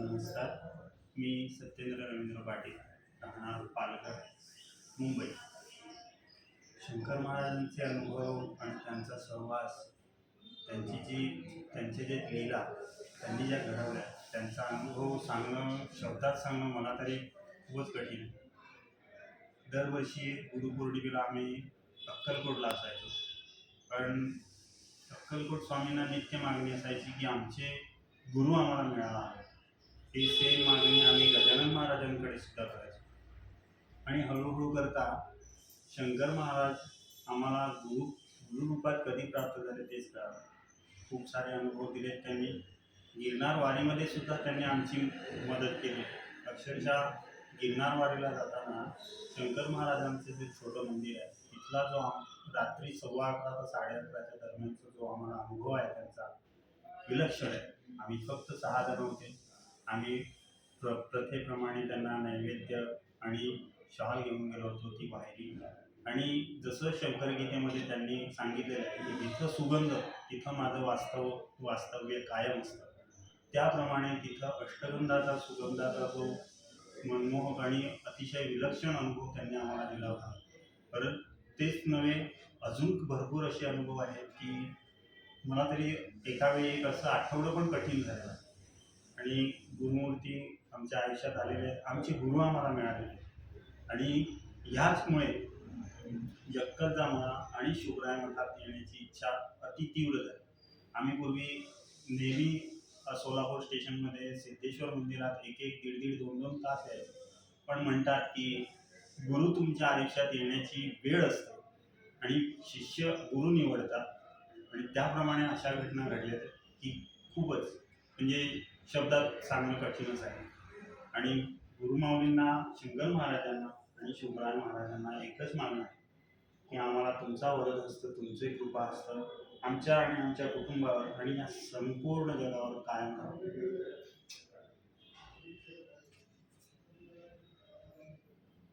नमस्कार. मी सत्येंद्र रवींद्र पाटील राहणार पालघर मुंबई. शंकर महाराजांचे अनुभव आणि त्यांचा सहवास त्यांची जी त्यांचे जे लीला त्यांनी ज्या घडवल्या त्यांचा अनुभव सांगणं शब्दात सांगणं मला तरी खूपच कठीण आहे. दरवर्षी गुरुपौर्णिमेला आम्ही अक्कलकोटला असायचो. कारण अक्कलकोट स्वामींना नित्य मागणी असायची की आमचे गुरु आम्हाला मिळाला आहे. ही सेम मागणी आम्ही गजानन महाराजांकडे सुद्धा करायचो. आणि हळूहळू करता शंकर महाराज आम्हाला गुरु गुरुरूपात कधी प्राप्त झाले तेच कळालं. खूप सारे अनुभव दिलेत त्यांनी. गिरणार वारीमध्ये सुद्धा त्यांनी आमची मदत केली. अक्षरशः गिरणार वारीला जाताना शंकर महाराजांचं जे छोटं मंदिर आहे तिथला जो आम रात्री सव्वा अकरा ते साडे अकराच्या दरम्यानचा जो आम्हाला अनुभव आहे त्यांचा विलक्षण आहे. आम्ही फक्त सहा जण होते. आम्ही प्र प्रथेप्रमाणे त्यांना नैवेद्य आणि शॉल घेऊन गेलो होतो ती वाहिली आणि जसं शंकरगीतेमध्ये त्यांनी सांगितलेलं आहे की जिथं सुगंध तिथं माझं वास्तव वास्तव्य कायम असतं. त्याप्रमाणे तिथं अष्टगंधाचा सुगंधाचा जो मनमोहक आणि अतिशय विलक्षण अनुभव त्यांनी आम्हाला दिला होता. परत तेच नव्हे अजून भरपूर असे अनुभव आहेत की मला तरी एका वेळी एक असं आठवडं पण कठीण झालं. आणि गुरुमूर्ती आमच्या आयुष्यात आलेले आहेत. आमचे गुरु आम्हाला मिळालेले आणि ह्याचमुळे जक्कलजामा आणि शिवराय मठात येण्याची इच्छा अति तीव्र झाली. आम्ही पूर्वी नेहमी सोलापूर स्टेशनमध्ये सिद्धेश्वर मंदिरात एक एक दीड दीड दोन दोन तास यायचो. पण म्हणतात की गुरु तुमच्या आयुष्यात येण्याची वेळ असते. आणि शिष्य गुरु निवडतात. आणि त्याप्रमाणे अशा घटना घडल्या की खूपच. म्हणजे शब्दात सांगणं कठीणच आहे. आणि गुरुमाऊलींना शिंगल महाराजांना आणि शिवराय महाराजांना एकच मागणं आहे की आम्हाला तुमचा वरद असतं तुमचे कृपा असतं आमच्या आणि आमच्या कुटुंबावर आणि या संपूर्ण जगावर कायम राहावं.